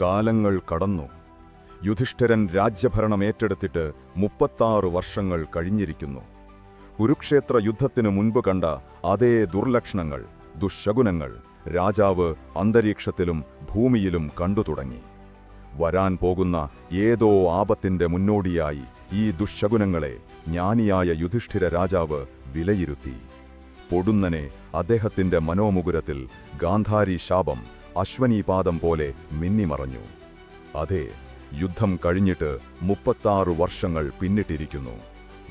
കാലങ്ങൾ കടന്നു. യുധിഷ്ഠിരൻ രാജ്യഭരണം ഏറ്റെടുത്തിട്ട് മുപ്പത്താറ് വർഷങ്ങൾ കഴിഞ്ഞിരിക്കുന്നു. കുരുക്ഷേത്ര യുദ്ധത്തിനു മുൻപ് കണ്ട അതേ ദുർലക്ഷണങ്ങൾ ദുശകുനങ്ങൾ രാജാവ് അന്തരീക്ഷത്തിലും ഭൂമിയിലും കണ്ടു തുടങ്ങി. വരാൻ പോകുന്ന ഏതോ ആപത്തിന്റെ മുന്നോടിയായി ഈ ദുശകുനങ്ങളെ ജ്ഞാനിയായ യുധിഷ്ഠിര രാജാവ് വിലയിരുത്തി. പൊടുന്നനെ അദ്ദേഹത്തിന്റെ മനോമുകുരത്തിൽ ഗാന്ധാരി ശാപം അശ്വനീപാദം പോലെ മിന്നിമറഞ്ഞു. അതെ യുദ്ധം കഴിഞ്ഞിട്ട് മുപ്പത്താറ് വർഷങ്ങൾ പിന്നിട്ടിരിക്കുന്നു.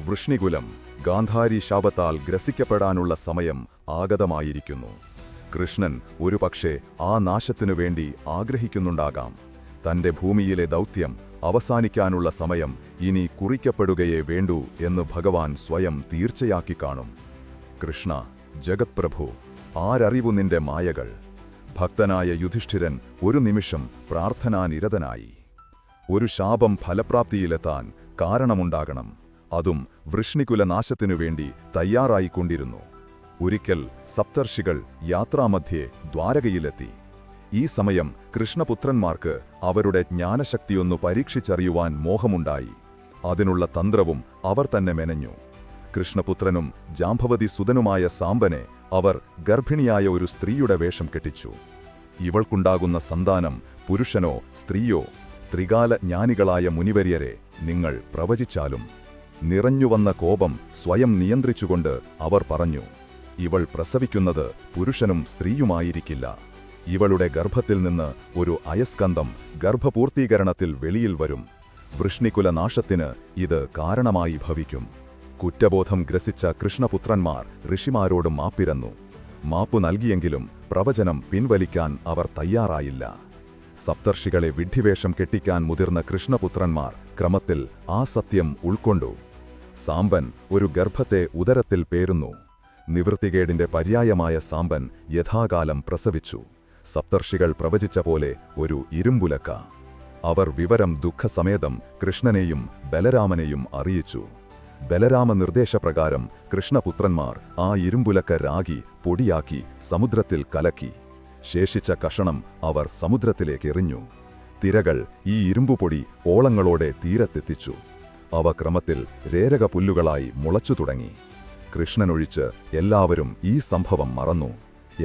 വൃഷ്ണികുലം ഗാന്ധാരി ശാപത്താൽ ഗ്രസിക്കപ്പെടാനുള്ള സമയം ആഗതമായിരിക്കുന്നു. കൃഷ്ണൻ ഒരുപക്ഷെ ആ നാശത്തിനു വേണ്ടി ആഗ്രഹിക്കുന്നുണ്ടാകാം. തന്റെ ഭൂമിയിലെ ദൗത്യം അവസാനിക്കാനുള്ള സമയം ഇനി കുറിക്കപ്പെടുകയേ വേണ്ടൂ എന്ന് ഭഗവാൻ സ്വയം തീർച്ചയാക്കി കാണും. കൃഷ്ണ ജഗത്പ്രഭു ആരറിവു നിന്റെ മായകൾ? ഭക്തനായ യുധിഷ്ഠിരൻ ഒരു നിമിഷം പ്രാർത്ഥനാനിരതനായി. ഒരു ശാപം ഫലപ്രാപ്തിയിലെത്താൻ കാരണമുണ്ടാകണം. അതും വൃഷ്ണികുലനാശത്തിനു വേണ്ടി തയ്യാറായിക്കൊണ്ടിരുന്നു. ഒരിക്കൽ സപ്തർഷികൾ യാത്രാമധ്യേ ദ്വാരകയിലെത്തി. ഈ സമയം കൃഷ്ണപുത്രന്മാർക്ക് അവരുടെ ജ്ഞാനശക്തിയൊന്നു പരീക്ഷിച്ചറിയുവാൻ മോഹമുണ്ടായി. അതിനുള്ള തന്ത്രവും അവർ തന്നെ മെനഞ്ഞു. കൃഷ്ണപുത്രനും ജാംഭവതി സുതനുമായ സാമ്പനെ അവർ ഗർഭിണിയായ ഒരു സ്ത്രീയുടെ വേഷം കെട്ടിച്ചു. ഇവൾക്കുണ്ടാകുന്ന സന്താനം പുരുഷനോ സ്ത്രീയോ ത്രികാല ജ്ഞാനികളായ മുനിവര്യരെ നിങ്ങൾ പ്രവചിച്ചാലും നിറഞ്ഞുവന്ന കോപം സ്വയം നിയന്ത്രിച്ചുകൊണ്ട് അവർ പറഞ്ഞു ഇവൾ പ്രസവിക്കുന്നത് പുരുഷനും സ്ത്രീയുമായിരിക്കില്ല. ഇവളുടെ ഗർഭത്തിൽ നിന്ന് ഒരു അയസ്കന്ധം ഗർഭപൂർത്തീകരണത്തിൽ വെളിയിൽ വരും. വൃഷ്ണികുല നാശത്തിന് ഇത് കാരണമായി ഭവിക്കും. കുറ്റബോധം ഗ്രസിച്ച കൃഷ്ണപുത്രന്മാർ ഋഷിമാരോട് മാപ്പിരന്നു. മാപ്പു നൽകിയെങ്കിലും പ്രവചനം പിൻവലിക്കാൻ അവർ തയ്യാറായില്ല. സപ്തർഷികളെ വിഡ്ഢിവേഷം കെട്ടിക്കാൻ മുതിർന്ന കൃഷ്ണപുത്രന്മാർ ക്രമത്തിൽ ആ സത്യം ഉൾക്കൊണ്ടു. സാമ്പൻ ഒരു ഗർഭത്തെ ഉദരത്തിൽ പേരുന്നു. നിവൃത്തികേടിന്റെ പര്യായമായ സാമ്പൻ യഥാകാലം പ്രസവിച്ചു. സപ്തർഷികൾ പ്രവചിച്ച പോലെ ഒരു ഇരുമ്പുലക്ക. അവർ വിവരം ദുഃഖസമേതം കൃഷ്ണനെയും ബലരാമനെയും അറിയിച്ചു. ബലരാമ നിർദ്ദേശപ്രകാരം കൃഷ്ണപുത്രന്മാർ ആ ഇരുമ്പുലക്ക രാഗി പൊടിയാക്കി സമുദ്രത്തിൽ കലക്കി. ശേഷിച്ച കഷണം അവർ സമുദ്രത്തിലേക്ക് എറിഞ്ഞു തിരകൾ ഈ ഇരുമ്പുപൊടി ഓളങ്ങളോടെ തീരത്തെത്തിച്ചു. അവ ക്രമത്തിൽ രേരക പുല്ലുകളായി മുളച്ചു തുടങ്ങി. കൃഷ്ണനൊഴിച്ച് എല്ലാവരും ഈ സംഭവം മറന്നു.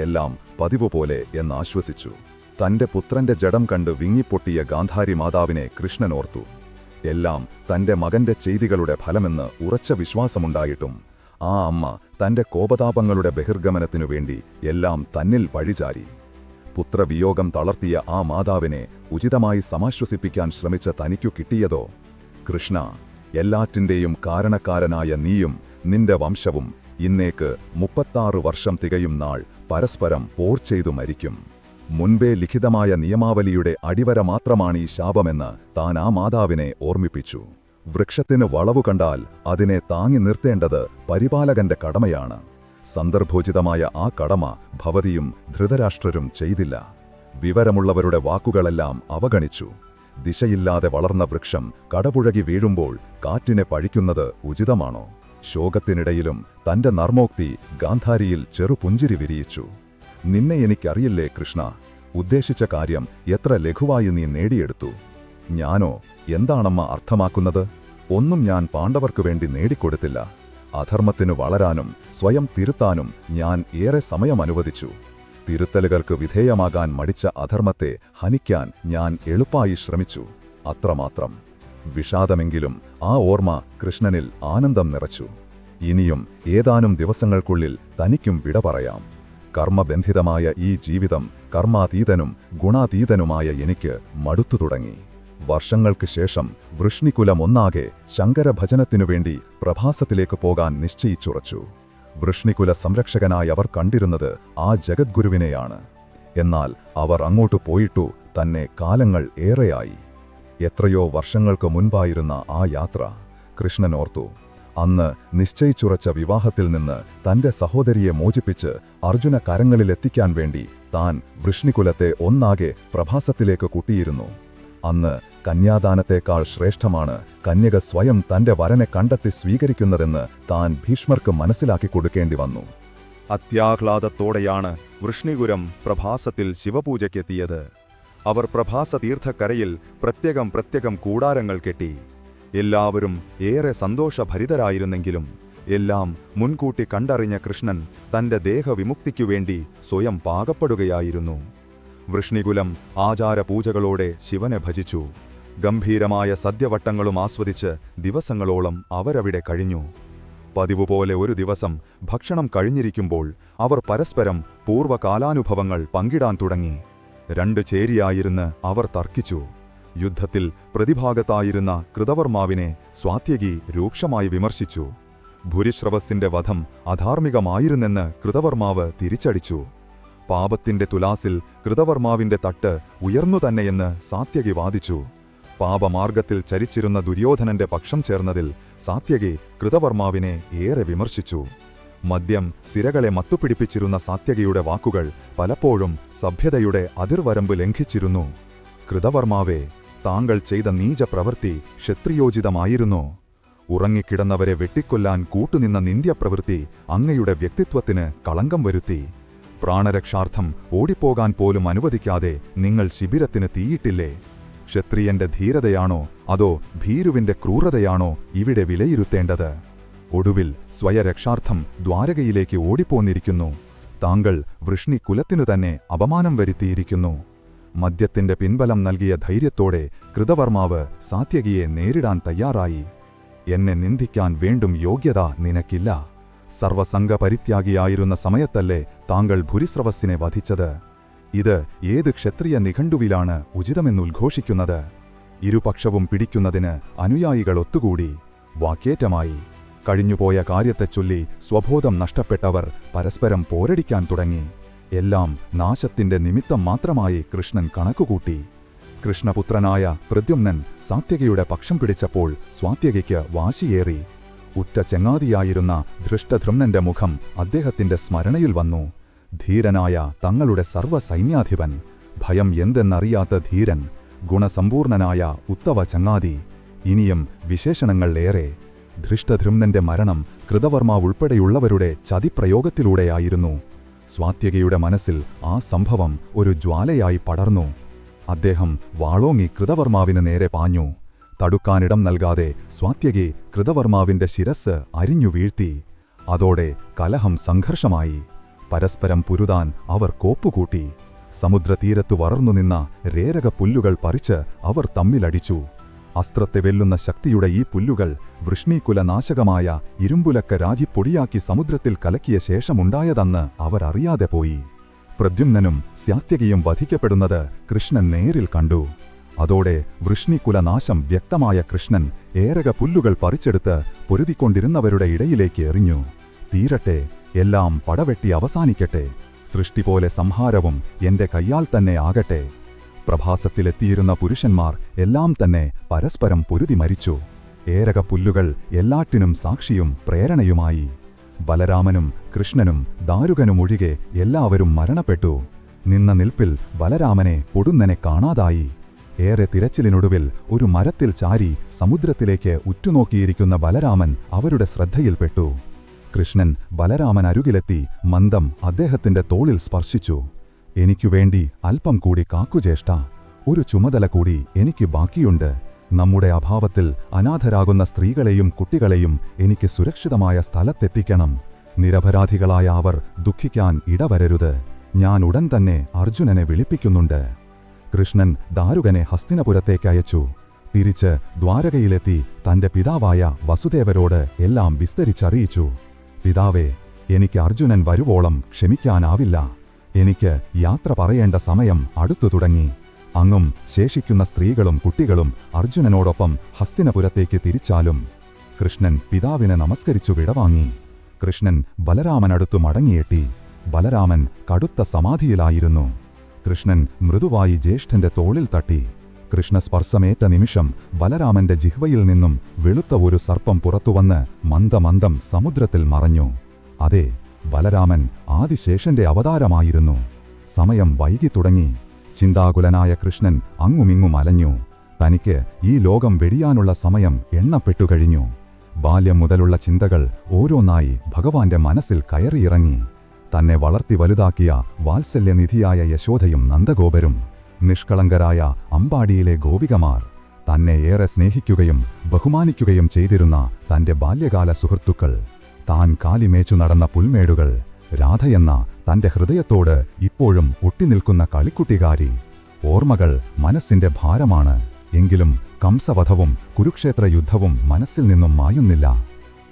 എല്ലാം പതിവുപോലെ എന്നാശ്വസിച്ചു. തന്റെ പുത്രന്റെ ജഡം കണ്ട് വിങ്ങിപ്പൊട്ടിയ ഗാന്ധാരി മാതാവിനെ കൃഷ്ണൻ ഓർത്തു എല്ലാം തന്റെ മകന്റെ ചെയ്തികളുടെ ഫലമെന്ന് ഉറച്ച വിശ്വാസമുണ്ടായിട്ടും ആ അമ്മ തന്റെ കോപതാപങ്ങളുടെ ബഹിർഗമനത്തിനു വേണ്ടി എല്ലാം തന്നിൽ പഴിചാരി പുത്രവിയോഗം തളർത്തിയ ആ മാതാവിനെ ഉചിതമായി സമാശ്വസിപ്പിക്കാൻ ശ്രമിച്ച തനിക്കു കിട്ടിയതോ? കൃഷ്ണ എല്ലാറ്റിന്റെയും കാരണക്കാരനായ നീയും നിന്റെ വംശവും ഇന്നേക്ക് മുപ്പത്താറ് വർഷം തികയും നാൾ പരസ്പരം പോർ ചെയ്തു മരിക്കും. മുൻപേ ലിഖിതമായ നിയമാവലിയുടെ അടിവര മാത്രമാണ് ഈ ശാപമെന്ന് താൻ ആ മാതാവിനെ ഓർമ്മിപ്പിച്ചു. വൃക്ഷത്തിന് വളവു കണ്ടാൽ അതിനെ താങ്ങി നിർത്തേണ്ടത് പരിപാലകന്റെ കടമയാണ്. സന്ദർഭോചിതമായ ആ കടമ ഭവതിയും ധൃതരാഷ്ട്രരും ചെയ്തില്ല. വിവരമുള്ളവരുടെ വാക്കുകളെല്ലാം അവഗണിച്ചു. ദിശയില്ലാതെ വളർന്ന വൃക്ഷം കടപുഴകി വീഴുമ്പോൾ കാറ്റിനെ പഴിക്കുന്നത് ഉചിതമാണോ? ശോകത്തിനിടയിലും തന്റെ നർമ്മോക്തി ഗാന്ധാരിയിൽ ചെറുപുഞ്ചിരി വിരിയിച്ചു. നിന്നെ എനിക്കറിയില്ലേ കൃഷ്ണ? ഉദ്ദേശിച്ച കാര്യം എത്ര ലഘുവായി നീ നേടിയെടുത്തു. ഞാനോ? എന്താണമ്മ അർത്ഥമാക്കുന്നത്? ഒന്നും ഞാൻ പാണ്ഡവർക്കു വേണ്ടി നേടിക്കൊടുത്തില്ല. അധർമ്മത്തിനു വളരാനും സ്വയം തിരുത്താനും ഞാൻ ഏറെ സമയം അനുവദിച്ചു തിരുത്തലുകൾക്ക് വിധേയമാകാൻ മടിച്ച അധർമ്മത്തെ ഹനിക്കാൻ ഞാൻ എളുപ്പായി ശ്രമിച്ചു. അത്രമാത്രം. വിഷാദമെങ്കിലും ആ ഓർമ്മ കൃഷ്ണനിൽ ആനന്ദം നിറച്ചു. ഇനിയും ഏതാനും ദിവസങ്ങൾക്കുള്ളിൽ തനിക്കും വിട പറയാം. കർമ്മബന്ധിതമായ ഈ ജീവിതം കർമാതീതനും ഗുണാതീതനുമായ എനിക്ക് മടുത്തു തുടങ്ങി. വർഷങ്ങൾക്ക് ശേഷം വൃഷ്ണികുലമൊന്നാകെ ശങ്കരഭജനത്തിനു വേണ്ടി പ്രഭാസത്തിലേക്ക് പോകാൻ നിശ്ചയിച്ചുറച്ചു. വൃഷ്ണികുല സംരക്ഷകനായി അവർ കണ്ടിരുന്നത് ആ ജഗദ്ഗുരുവിനെയാണ്. എന്നാൽ അവർ അങ്ങോട്ടു പോയിട്ടു തന്നെ കാലങ്ങൾ ഏറെയായി. എത്രയോ വർഷങ്ങൾക്ക് മുൻപായിരുന്ന ആ യാത്ര കൃഷ്ണൻ ഓർത്തു അന്ന് നിശ്ചയിച്ചുറച്ച വിവാഹത്തിൽ നിന്ന് തന്റെ സഹോദരിയെ മോചിപ്പിച്ച് അർജുന കരങ്ങളിലെത്തിക്കാൻ വേണ്ടി താൻ വൃഷ്ണികുലത്തെ ഒന്നാകെ പ്രഭാസത്തിലേക്ക് കൂട്ടിയിരുന്നു. അന്ന് കന്യാദാനത്തേക്കാൾ ശ്രേഷ്ഠമാണ് കന്യക സ്വയം തന്റെ വരനെ കണ്ടെത്തി സ്വീകരിക്കുന്നതെന്ന് താൻ ഭീഷ്മർക്ക് മനസ്സിലാക്കി കൊടുക്കേണ്ടി വന്നു. അത്യാഹ്ലാദത്തോടെയാണ് വൃഷ്ണികുരം പ്രഭാസത്തിൽ ശിവപൂജയ്ക്കെത്തിയത്. അവർ പ്രഭാസ തീർത്ഥക്കരയിൽ പ്രത്യേകം പ്രത്യേകം കൂടാരങ്ങൾ കെട്ടി. എല്ലാവരും ഏറെ സന്തോഷഭരിതരായിരുന്നെങ്കിലും എല്ലാം മുൻകൂട്ടി കണ്ടറിഞ്ഞ കൃഷ്ണൻ തന്റെ ദേഹവിമുക്തിക്കു വേണ്ടി സ്വയം പാകപ്പെടുകയായിരുന്നു. വൃഷ്ണികുലം ആചാരപൂജകളോടെ ശിവനെ ഭജിച്ചു. ഗംഭീരമായ സദ്യവട്ടങ്ങളും ആസ്വദിച്ച് ദിവസങ്ങളോളം അവരവിടെ കഴിഞ്ഞു. പതിവുപോലെ ഒരു ദിവസം ഭക്ഷണം കഴിഞ്ഞിരിക്കുമ്പോൾ അവർ പരസ്പരം പൂർവകാലാനുഭവങ്ങൾ പങ്കിടാൻ തുടങ്ങി. രണ്ട് ചേരിയായിരുന്ന് അവർ തർക്കിച്ചു. യുദ്ധത്തിൽ പ്രതിഭാഗത്തായിരുന്ന കൃതവർമാവിനെ സ്വാത്യകി രൂക്ഷമായി വിമർശിച്ചു. ഭുരിശ്രവസിന്റെ വധം അധാർമികമായിരുന്നെന്ന് കൃതവർമാവ് തിരിച്ചടിച്ചു. പാപത്തിന്റെ തുലാസിൽ കൃതവർമാവിന്റെ തട്ട് ഉയർന്നു തന്നെയെന്ന് സാത്യകി വാദിച്ചു. പാപമാർഗത്തിൽ ചരിച്ചിരുന്ന ദുര്യോധനന്റെ പക്ഷം ചേർന്നതിൽ സാത്യകി കൃതവർമാവിനെ ഏറെ വിമർശിച്ചു. മദ്യം സിരകളെ മത്തുപിടിപ്പിച്ചിരുന്ന സാത്യകിയുടെ വാക്കുകൾ പലപ്പോഴും സഭ്യതയുടെ അതിർവരമ്പ് ലംഘിച്ചിരുന്നു. കൃതവർമാവേ താങ്കൾ ചെയ്ത നീച പ്രവൃത്തി ക്ഷത്രിയോചിതമായിരുന്നു. ഉറങ്ങിക്കിടന്നവരെ വെട്ടിക്കൊല്ലാൻ കൂട്ടുനിന്ന നിന്ദ്യപ്രവൃത്തി അങ്ങയുടെ വ്യക്തിത്വത്തിന് കളങ്കം വരുത്തി. പ്രാണരക്ഷാർത്ഥം ഓടിപ്പോകാൻ പോലും അനുവദിക്കാതെ നിങ്ങൾ ശിബിരത്തിന് തീയിട്ടില്ലേ? ക്ഷത്രിയന്റെ ധീരതയാണോ? അതോ ഭീരുവിന്റെ ക്രൂരതയാണോ ഇവിടെ വിലയിരുത്തേണ്ടത്? ഒടുവിൽ സ്വയരക്ഷാർത്ഥം ദ്വാരകയിലേക്ക് ഓടിപ്പോന്നിരിക്കുന്നു. താങ്കൾ വൃഷ്ണി കുലത്തിനു തന്നെ അപമാനം വരുത്തിയിരിക്കുന്നു. മദ്യത്തിന്റെ പിൻബലം നൽകിയ ധൈര്യത്തോടെ കൃതവർമാവ് സാത്യകിയെ നേരിടാൻ തയ്യാറായി. എന്നെ നിന്ദിക്കാൻ വേണ്ടും യോഗ്യത നിനക്കില്ല. സർവസംഘ പരിത്യാഗിയായിരുന്ന സമയത്തല്ലേ താങ്കൾ ഭുരിസ്രവസ്സിനെ വധിച്ചത്? ഇത് ഏത് ക്ഷത്രിയ നിഘണ്ടുവിലാണ് ഉചിതമെന്നുദ്ഘോഷിക്കുന്നത്? ഇരുപക്ഷവും പിടിക്കുന്നതിന് അനുയായികൾ ഒത്തുകൂടി. വാക്കേറ്റമായി. കഴിഞ്ഞുപോയ കാര്യത്തെച്ചൊല്ലി സ്വബോധം നഷ്ടപ്പെട്ടവർ പരസ്പരം പോരടിക്കാൻ തുടങ്ങി. എല്ലാം നാശത്തിന്റെ നിമിത്തം മാത്രമായി കൃഷ്ണൻ കണക്കുകൂട്ടി. കൃഷ്ണപുത്രനായ പ്രദ്യുമ്നൻ സാത്യകയുടെ പക്ഷം പിടിച്ചപ്പോൾ സ്വാത്യകയ്ക്ക് വാശിയേറി. ഉറ്റ ചെങ്ങാതിയായിരുന്ന ധൃഷ്ടധൃമ്നന്റെ മുഖം അദ്ദേഹത്തിന്റെ സ്മരണയിൽ വന്നു. ധീരനായ തങ്ങളുടെ സർവസൈന്യാധിപൻ ഭയം എന്തെന്നറിയാത്ത ധീരൻ ഗുണസമ്പൂർണനായ ഉത്തവ ചങ്ങാതി ഇനിയും വിശേഷണങ്ങൾ ഏറെ. ധൃഷ്ടധൃമ്നന്റെ മരണം കൃതവർമ്മ ഉൾപ്പെടെയുള്ളവരുടെ ചതിപ്രയോഗത്തിലൂടെയായിരുന്നു. സ്വാത്യകയുടെ മനസ്സിൽ ആ സംഭവം ഒരു ജ്വാലയായി പടർന്നു. അദ്ദേഹം വാളോങ്ങി കൃതവർമാവിന് നേരെ പാഞ്ഞു. തടുക്കാനിടം നൽകാതെ സ്വാത്യകി കൃതവർമാവിന്റെ ശിരസ് അരിഞ്ഞു വീഴ്ത്തി. അതോടെ കലഹം സംഘർഷമായി. പരസ്പരം പുരുതാൻ അവർ കോപ്പുകൂട്ടി. സമുദ്രതീരത്തു വളർന്നു നിന്ന രേരക പുല്ലുകൾ പറിച്ച് അവർ തമ്മിലടിച്ചു. അസ്ത്രത്തെ വെല്ലുന്ന ശക്തിയുടെ ഈ പുല്ലുകൾ വൃഷ്ണീകുലനാശകമായ ഇരുമ്പുലക്ക രാജിപ്പൊടിയാക്കി സമുദ്രത്തിൽ കലക്കിയ ശേഷമുണ്ടായതെന്ന് അവർ അറിയാതെ പോയി. പ്രദ്യുമ്നനും സ്യാത്യകിയും വധിക്കപ്പെടുന്നത് കൃഷ്ണൻ നേരിൽ കണ്ടു. അതോടെ വൃഷ്ണികുലനാശം വ്യക്തമായ കൃഷ്ണൻ ഏറെക പുല്ലുകൾ പറിച്ചെടുത്ത് പൊരുതിക്കൊണ്ടിരുന്നവരുടെ ഇടയിലേക്ക് എറിഞ്ഞു. തീരട്ടെ എല്ലാം പടവെട്ടി അവസാനിക്കട്ടെ. സൃഷ്ടി പോലെ സംഹാരവും എന്റെ കയ്യാൽ തന്നെ ആകട്ടെ. പ്രഭാസത്തിലെത്തിയിരുന്ന പുരുഷന്മാർ എല്ലാം തന്നെ പരസ്പരം പൊരുതി മരിച്ചു. ഏരക പുല്ലുകൾ എല്ലാറ്റിനും സാക്ഷിയും പ്രേരണയുമായി. ബലരാമനും കൃഷ്ണനും ദാരുകനും ഒഴികെ എല്ലാവരും മരണപ്പെട്ടു. നിന്ന നിൽപ്പിൽ ബലരാമനെ പൊടുന്നനെ കാണാതായി. ഏറെ തിരച്ചിലിനൊടുവിൽ ഒരു മരത്തിൽ ചാരി സമുദ്രത്തിലേക്ക് ഉറ്റുനോക്കിയിരിക്കുന്ന ബലരാമൻ അവരുടെ ശ്രദ്ധയിൽപ്പെട്ടു കൃഷ്ണൻ ബലരാമൻ അരുകിലെത്തി മന്ദം അദ്ദേഹത്തിന്റെ തോളിൽ സ്പർശിച്ചു. എനിക്കുവേണ്ടി അല്പം കൂടി കാക്കുചേഷ്ട ഒരു ചുമതല കൂടി എനിക്ക് ബാക്കിയുണ്ട്. നമ്മുടെ അഭാവത്തിൽ അനാഥരാകുന്ന സ്ത്രീകളെയും കുട്ടികളെയും എനിക്ക് സുരക്ഷിതമായ സ്ഥലത്തെത്തിക്കണം. നിരപരാധികളായ അവർ ദുഃഖിക്കാൻ ഇടവരരുത്. ഞാൻ ഉടൻ തന്നെ അർജുനനെ വിളിപ്പിക്കുന്നുണ്ട്. കൃഷ്ണൻ ദാരുകനെ ഹസ്തിനപുരത്തേക്ക് അയച്ചു. തിരിച്ച് ദ്വാരകയിലെത്തി തന്റെ പിതാവായ വസുദേവരോട് എല്ലാം വിസ്തരിച്ചറിയിച്ചു. പിതാവേ എനിക്ക് അർജുനൻ വരുവോളം ക്ഷമിക്കാനാവില്ല. എനിക്ക് യാത്ര പറയേണ്ട സമയം അടുത്തു തുടങ്ങി. അങ്ങും ശേഷിക്കുന്ന സ്ത്രീകളും കുട്ടികളും അർജുനനോടൊപ്പം ഹസ്തിനപുരത്തേക്ക് തിരിച്ചാലും കൃഷ്ണൻ പിതാവിനെ നമസ്കരിച്ചു വിടവാങ്ങി. കൃഷ്ണൻ ബലരാമനടുത്തു മടങ്ങിയെത്തി. ബലരാമൻ കടുത്ത സമാധിയിലായിരുന്നു. കൃഷ്ണൻ മൃദുവായി ജ്യേഷ്ഠന്റെ തോളിൽ തട്ടി. കൃഷ്ണസ്പർശമേറ്റ നിമിഷം ബലരാമന്റെ ജിഹ്വയിൽ നിന്നും വെളുത്ത ഒരു സർപ്പം പുറത്തുവന്ന് മന്ദമന്ദം സമുദ്രത്തിൽ മറഞ്ഞു. അതെ ബലരാമൻ ആദിശേഷന്റെ അവതാരമായിരുന്നു. സമയം വൈകി തുടങ്ങി. ചിന്താകുലനായ കൃഷ്ണൻ അങ്ങുമിങ്ങും അലഞ്ഞു. തനിക്ക് ഈ ലോകം വെടിയാനുള്ള സമയം എണ്ണപ്പെട്ടു കഴിഞ്ഞു. ബാല്യം മുതലുള്ള ചിന്തകൾ ഓരോന്നായി ഭഗവാന്റെ മനസ്സിൽ കയറിയിറങ്ങി. തന്നെ വളർത്തി വലുതാക്കിയ വാത്സല്യനിധിയായ യശോധയും നന്ദഗോപരും നിഷ്കളങ്കരായ അമ്പാടിയിലെ ഗോപികമാർ തന്നെ ഏറെ സ്നേഹിക്കുകയും ബഹുമാനിക്കുകയും ചെയ്തിരുന്ന തന്റെ ബാല്യകാല സുഹൃത്തുക്കൾ. താൻ കാലിമേച്ചു നടന്ന പുൽമേടുകൾ. രാധയെന്ന തന്റെ ഹൃദയത്തോട് ഇപ്പോഴും ഒട്ടിനിൽക്കുന്ന കളിക്കുട്ടികാരി. ഓർമ്മകൾ മനസ്സിന്റെ ഭാരമാണ്. എങ്കിലും കംസവധവും കുരുക്ഷേത്ര യുദ്ധവും മനസ്സിൽ നിന്നും മായുന്നില്ല.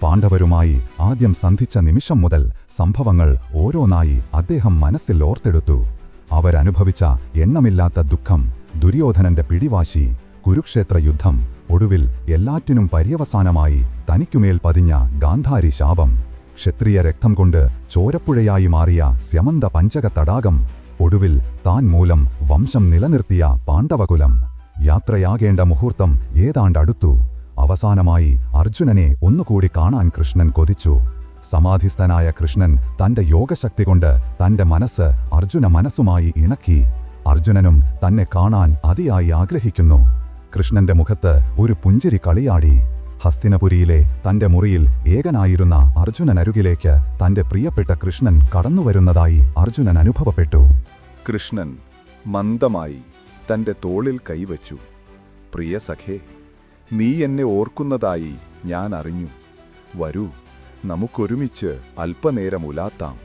പാണ്ഡവരുമായി ആദ്യം സന്ധിച്ച നിമിഷം മുതൽ സംഭവങ്ങൾ ഓരോന്നായി അദ്ദേഹം മനസ്സിൽ ഓർത്തെടുത്തു. അവരനുഭവിച്ച എണ്ണമില്ലാത്ത ദുഃഖം ദുര്യോധനന്റെ പിടിവാശി കുരുക്ഷേത്ര യുദ്ധം. ഒടുവിൽ എല്ലാറ്റിനും പര്യവസാനമായി തനിക്കുമേൽ പതിഞ്ഞ ഗാന്ധാരി ശാപം. ക്ഷത്രിയ രക്തം കൊണ്ട് ചോരപ്പുഴയായി മാറിയ സ്യമന്ത പഞ്ചക തടാകം. ഒടുവിൽ താൻ മൂലം വംശം നിലനിർത്തിയ പാണ്ഡവകുലം. യാത്രയാകേണ്ട മുഹൂർത്തം ഏതാണ്ടടുത്തു. അവസാനമായി അർജുനനെ ഒന്നുകൂടി കാണാൻ കൃഷ്ണൻ കൊതിച്ചു. സമാധിസ്ഥനായ കൃഷ്ണൻ തന്റെ യോഗശക്തി കൊണ്ട് തന്റെ മനസ്സ് അർജുന മനസ്സുമായി ഇണക്കി. അർജുനനും തന്നെ കാണാൻ അതിയായി ആഗ്രഹിക്കുന്നു. കൃഷ്ണന്റെ മുഖത്ത് ഒരു പുഞ്ചിരി കളിയാടി. ഹസ്തിനപുരിയിലെ തന്റെ മുറിയിൽ ഏകനായിരുന്ന അർജുനനരുകിലേക്ക് തന്റെ പ്രിയപ്പെട്ട കൃഷ്ണൻ കടന്നുവരുന്നതായി അർജുനൻ അനുഭവപ്പെട്ടു. കൃഷ്ണൻ മന്ദമായി തന്റെ തോളിൽ കൈവച്ചു. പ്രിയ സഖേ നീ എന്നെ ഓർക്കുന്നതായി ഞാൻ അറിഞ്ഞു. വരൂ നമുക്കൊരുമിച്ച് അല്പനേരം ഉലാത്താം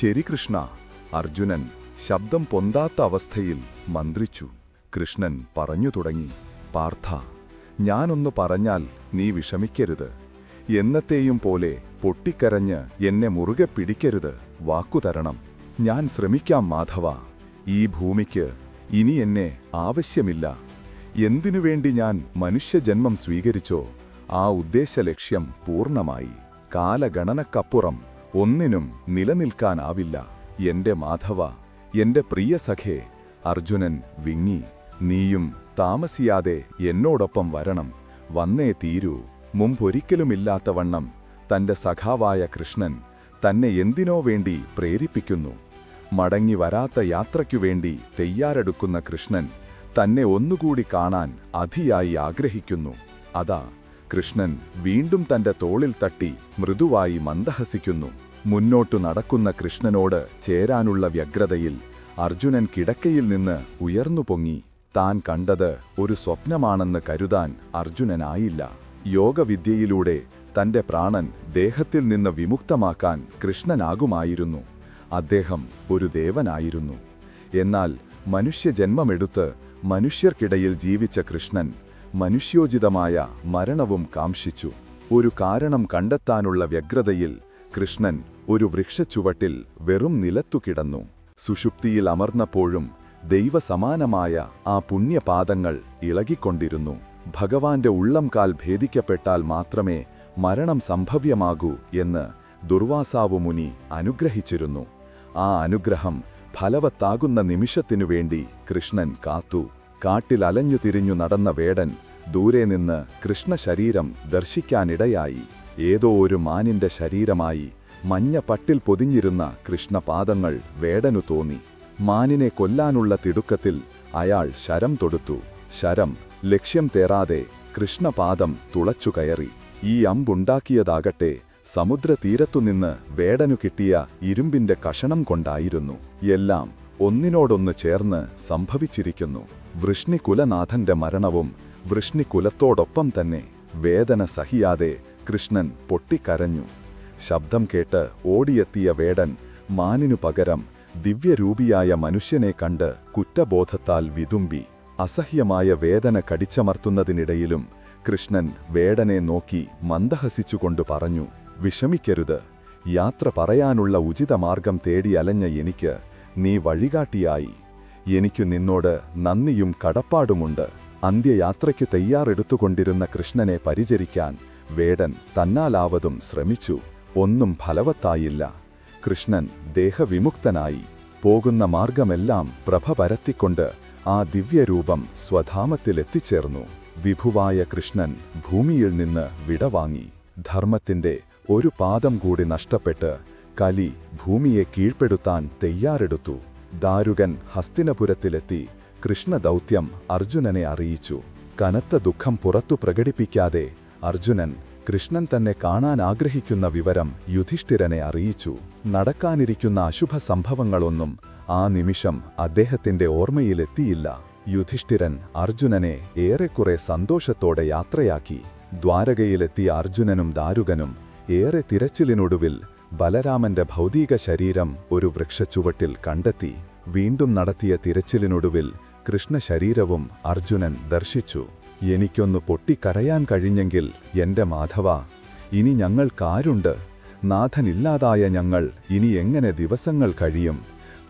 ശരി കൃഷ്ണ. അർജുനൻ ശബ്ദം പൊന്താത്ത അവസ്ഥയിൽ മന്ത്രിച്ചു. കൃഷ്ണൻ പറഞ്ഞു തുടങ്ങി. പാർത്ഥ ഞാനൊന്നു പറഞ്ഞാൽ നീ വിഷമിക്കരുത്. എന്നത്തെയും പോലെ പൊട്ടിക്കരഞ്ഞ് എന്നെ മുറുകെ പിടിക്കരുത്. വാക്കുതരണം ഞാൻ ശ്രമിക്കാം മാധവ. ഈ ഭൂമിക്ക് ഇനി എന്നെ ആവശ്യമില്ല. എന്തിനു വേണ്ടി ഞാൻ മനുഷ്യജന്മം സ്വീകരിച്ചോ? ആ ഉദ്ദേശലക്ഷ്യം പൂർണമായി കാലഗണനക്കപ്പുറം ഒന്നിനും നിലനിൽക്കാനാവില്ല. എന്റെ മാധവ എന്റെ പ്രിയ സഖേ അർജുനൻ വിങ്ങി നീയും താമസിയാതെ എന്നോടൊപ്പം വരണം. വന്നേ തീരൂ. മുമ്പൊരിക്കലുമില്ലാത്തവണ്ണം തന്റെ സഖാവായ കൃഷ്ണൻ തന്നെ എന്തിനോ വേണ്ടി പ്രേരിപ്പിക്കുന്നു. മടങ്ങി വരാത്ത യാത്രയ്ക്കു വേണ്ടി തയ്യാറെടുക്കുന്ന കൃഷ്ണൻ തന്നെ ഒന്നുകൂടി കാണാൻ അതിയായി ആഗ്രഹിക്കുന്നു. അതാ കൃഷ്ണൻ വീണ്ടും തന്റെ തോളിൽ തട്ടി മൃദുവായി മന്ദഹസിക്കുന്നു. മുന്നോട്ടു നടക്കുന്ന കൃഷ്ണനോട് ചേരാനുള്ള വ്യഗ്രതയിൽ അർജുനൻ കിടക്കയിൽ നിന്ന് ഉയർന്നു പൊങ്ങി താൻ കണ്ടത് ഒരു സ്വപ്നമാണെന്ന് കരുതാൻ അർജുനനായില്ല. യോഗവിദ്യയിലൂടെ തന്റെ പ്രാണൻ ദേഹത്തിൽ നിന്ന് വിമുക്തമാക്കാൻ കൃഷ്ണനാകുമായിരുന്നു. അദ്ദേഹം ഒരു ദേവനായിരുന്നു. എന്നാൽ മനുഷ്യജന്മമെടുത്ത് മനുഷ്യർക്കിടയിൽ ജീവിച്ച കൃഷ്ണൻ മനുഷ്യോചിതമായ മരണവും കാംക്ഷിച്ചു. ഒരു കാരണം കണ്ടെത്താനുള്ള വ്യഗ്രതയിൽ കൃഷ്ണൻ ഒരു വൃക്ഷച്ചുവട്ടിൽ വെറും നിലത്തു കിടന്നു. സുഷുപ്തിയിൽ അമർന്നപ്പോഴും ദൈവസമാനമായ ആ പുണ്യപാദങ്ങൾ ഇളകിക്കൊണ്ടിരുന്നു. ഭഗവാന്റെ ഉള്ളംകാൽ ഭേദിക്കപ്പെട്ടാൽ മാത്രമേ മരണം സംഭവ്യമാകൂ എന്ന് ദുർവാസാവു മുനി അനുഗ്രഹിച്ചിരുന്നു. ആ അനുഗ്രഹം ഫലവത്താകുന്ന നിമിഷത്തിനു വേണ്ടി കൃഷ്ണൻ കാത്തു. കാട്ടിൽ തിരിഞ്ഞു നടന്ന വേടൻ ദൂരെ നിന്ന് കൃഷ്ണശരീരം ദർശിക്കാനിടയായി. ഏതോ ഒരു മാനിന്റെ ശരീരമായി മഞ്ഞ പട്ടിൽ പൊതിഞ്ഞിരുന്ന കൃഷ്ണപാദങ്ങൾ വേടനു തോന്നി. മാനിനെ കൊല്ലാനുള്ള തിടുക്കത്തിൽ അയാൾ ശരം തൊടുത്തു. ശരം ലക്ഷ്യം തേറാതെ കൃഷ്ണപാദം തുളച്ചുകയറി ഈ അമ്പുണ്ടാക്കിയതാകട്ടെ സമുദ്രതീരത്തുനിന്ന് വേടനു കിട്ടിയ ഇരുമ്പിന്റെ കഷണം കൊണ്ടായിരുന്നു. എല്ലാം ഒന്നിനോടൊന്ന് ചേർന്ന് സംഭവിച്ചിരിക്കുന്നു. വൃഷ്ണികുലനാഥന്റെ മരണവും വൃഷ്ണികുലത്തോടൊപ്പം തന്നെ വേദന സഹിയാതെ കൃഷ്ണൻ പൊട്ടിക്കരഞ്ഞു. ശബ്ദം കേട്ട് ഓടിയെത്തിയ വേടൻ മാനിനു പകരം ദിവ്യരൂപിയായ മനുഷ്യനെ കണ്ട് കുറ്റബോധത്താൽ വിതുമ്പി അസഹ്യമായ വേദന കടിച്ചമർത്തുന്നതിനിടയിലും കൃഷ്ണൻ വേടനെ നോക്കി മന്ദഹസിച്ചുകൊണ്ട് പറഞ്ഞു വിഷമിക്കരുത്. യാത്ര പറയാനുള്ള ഉചിതമാർഗം തേടി അലഞ്ഞ എനിക്ക് നീ വഴികാട്ടിയായി. എനിക്കു നിന്നോട് നന്ദിയും കടപ്പാടുമുണ്ട്. അന്ത്യയാത്രയ്ക്കു തയ്യാറെടുത്തുകൊണ്ടിരുന്ന കൃഷ്ണനെ പരിചരിക്കാൻ വേടൻ തന്നാലാവതും ശ്രമിച്ചു. ഒന്നും ഫലവത്തായില്ല. കൃഷ്ണൻ ദേഹവിമുക്തനായി പോകുന്ന മാർഗമെല്ലാം പ്രഭ പരത്തിക്കൊണ്ട് ആ ദിവ്യരൂപം സ്വധാമത്തിലെത്തിച്ചേർന്നു. വിഭുവായ കൃഷ്ണൻ ഭൂമിയിൽ നിന്ന് വിടവാങ്ങി ധർമ്മത്തിന്റെ ഒരു പാദം കൂടി നഷ്ടപ്പെട്ട് കലി ഭൂമിയെ കീഴ്പ്പെടുത്താൻ തയ്യാറെടുത്തു. ദാരുകൻ ഹസ്തിനപുരത്തിലെത്തി കൃഷ്ണദൗത്യം അർജുനനെ അറിയിച്ചു. കനത്ത ദുഃഖം പുറത്തു പ്രകടിപ്പിക്കാതെ അർജുനൻ കൃഷ്ണൻ തന്നെ കാണാൻ ആഗ്രഹിക്കുന്ന വിവരം യുധിഷ്ഠിരനെ അറിയിച്ചു. നടക്കാനിരിക്കുന്ന അശുഭ സംഭവങ്ങളൊന്നും ആ നിമിഷം അദ്ദേഹത്തിന്റെ ഓർമ്മയിലെത്തിയില്ല. യുധിഷ്ഠിരൻ അർജുനനെ ഏറെക്കുറെ സന്തോഷത്തോടെ യാത്രയാക്കി. ദ്വാരകയിലെത്തിയ അർജുനനും ദാരുകനും ഏറെ തിരച്ചിലിനൊടുവിൽ ബലരാമന്റെ ഭൗതിക ശരീരം ഒരു വൃക്ഷച്ചുവട്ടിൽ കണ്ടെത്തി. വീണ്ടും നടത്തിയ തിരച്ചിലിനൊടുവിൽ കൃഷ്ണശരീരവും അർജുനൻ ദർശിച്ചു. എനിക്കൊന്ന് പൊട്ടിക്കരയാൻ കഴിഞ്ഞെങ്കിൽ എന്റെ മാധവ ഇനി ഞങ്ങൾക്കാരുണ്ട്? നാഥനില്ലാതായ ഞങ്ങൾ ഇനി എങ്ങനെ ദിവസങ്ങൾ കഴിയും?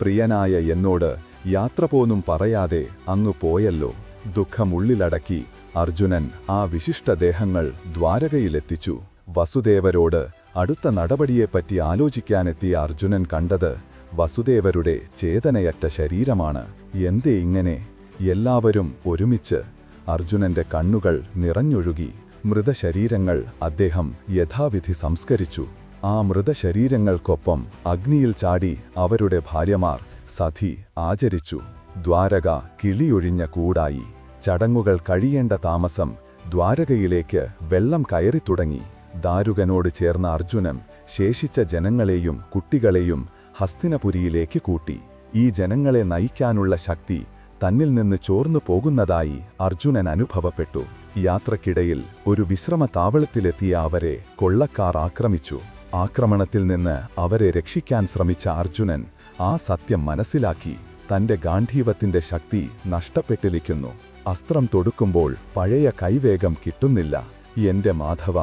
പ്രിയനായ എന്നോട് യാത്ര പോന്നും പറയാതെ അങ്ങു പോയല്ലോ. ദുഃഖമുള്ളിലടക്കി അർജുനൻ ആ വിശിഷ്ടദേഹങ്ങൾ ദ്വാരകയിലെത്തിച്ചു. വസുദേവരോട് അടുത്ത നടപടിയെപ്പറ്റി ആലോചിക്കാനെത്തിയ അർജുനൻ കണ്ടത് വസുദേവരുടെ ചേതനയറ്റ ശരീരമാണ്. എന്തേ ഇങ്ങനെ? എല്ലാവരും ഒരുമിച്ച് അർജുനന്റെ കണ്ണുകൾ നിറഞ്ഞൊഴുകി. മൃതശരീരങ്ങൾ അദ്ദേഹം യഥാവിധി സംസ്കരിച്ചു. ആ മൃതശരീരങ്ങൾക്കൊപ്പം അഗ്നിയിൽ ചാടി അവരുടെ ഭാര്യമാർ സധി ആചരിച്ചു. ദ്വാരക കിളിയൊഴിഞ്ഞ കൂടായി. ചടങ്ങുകൾ കഴിയേണ്ട താമസം ദ്വാരകയിലേക്ക് വെള്ളം കയറി തുടങ്ങി. ദാരുകനോട് ചേർന്ന അർജുനൻ ശേഷിച്ച ജനങ്ങളെയും കുട്ടികളെയും ഹസ്തിനപുരിയിലേക്ക് കൂട്ടി. ഈ ജനങ്ങളെ നയിക്കാനുള്ള ശക്തി തന്നിൽ നിന്ന് ചോർന്നു പോകുന്നതായി അർജുനൻ അനുഭവപ്പെട്ടു. യാത്രക്കിടയിൽ ഒരു വിശ്രമ താവളത്തിലെത്തിയ അവരെ കൊള്ളക്കാർ ആക്രമിച്ചു. ആക്രമണത്തിൽ നിന്ന് അവരെ രക്ഷിക്കാൻ ശ്രമിച്ച അർജുനൻ ആ സത്യം മനസ്സിലാക്കി. തന്റെ ഗാന്ധീവത്തിന്റെ ശക്തി നഷ്ടപ്പെട്ടിരിക്കുന്നു. അസ്ത്രം തൊടുക്കുമ്പോൾ പഴയ കൈവേഗം കിട്ടുന്നില്ല. എന്റെ മാധവ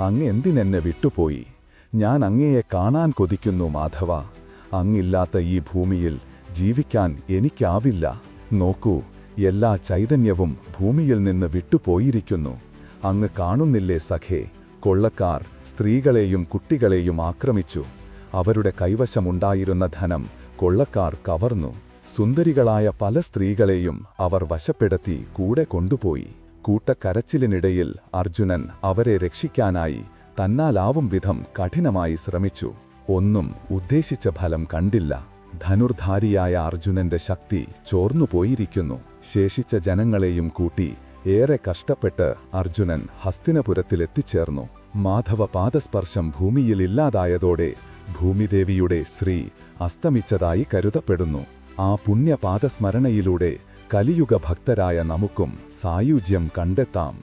അങ്ങ് എന്തിനെന്നെ വിട്ടുപോയി? ഞാൻ അങ്ങയെ കാണാൻ കൊതിക്കുന്നു മാധവ. അങ്ങില്ലാത്ത ഈ ഭൂമിയിൽ ജീവിക്കാൻ എനിക്കാവില്ല. നോക്കൂ എല്ലാ ചൈതന്യവും ഭൂമിയിൽ നിന്ന് വിട്ടുപോയിരിക്കുന്നു. അങ്ങ് കാണുന്നില്ലേ സഖേ കൊള്ളക്കാർ സ്ത്രീകളെയും കുട്ടികളെയും ആക്രമിച്ചു. അവരുടെ കൈവശമുണ്ടായിരുന്ന ധനം കൊള്ളക്കാർ കവർന്നു. സുന്ദരികളായ പല സ്ത്രീകളെയും അവർ വശപ്പെടുത്തി കൂടെ കൊണ്ടുപോയി. കൂട്ടക്കരച്ചിലിനിടയിൽ അർജുനൻ അവരെ രക്ഷിക്കാനായി തന്നാലാവും വിധം കഠിനമായി ശ്രമിച്ചു. ഒന്നും ഉദ്ദേശിച്ച ഫലം കണ്ടില്ല. ധനുർധാരിയായ അർജുനന്റെ ശക്തി ചോർന്നുപോയിരിക്കുന്നു ശേഷിച്ച ജനങ്ങളെയും കൂട്ടി ഏറെ കഷ്ടപ്പെട്ട് അർജുനൻ ഹസ്തിനപുരത്തിലെത്തിച്ചേർന്നു. മാധവ പാദസ്പർശം ഭൂമിയിലില്ലാതായതോടെ ഭൂമിദേവിയുടെ ശ്രീ അസ്തമിച്ചതായി കരുതപ്പെടുന്നു. ആ പുണ്യപാദസ്മരണയിലൂടെ കലിയുഗ ഭക്തരായ നമുക്കും സായുജ്യം കണ്ടെത്താം.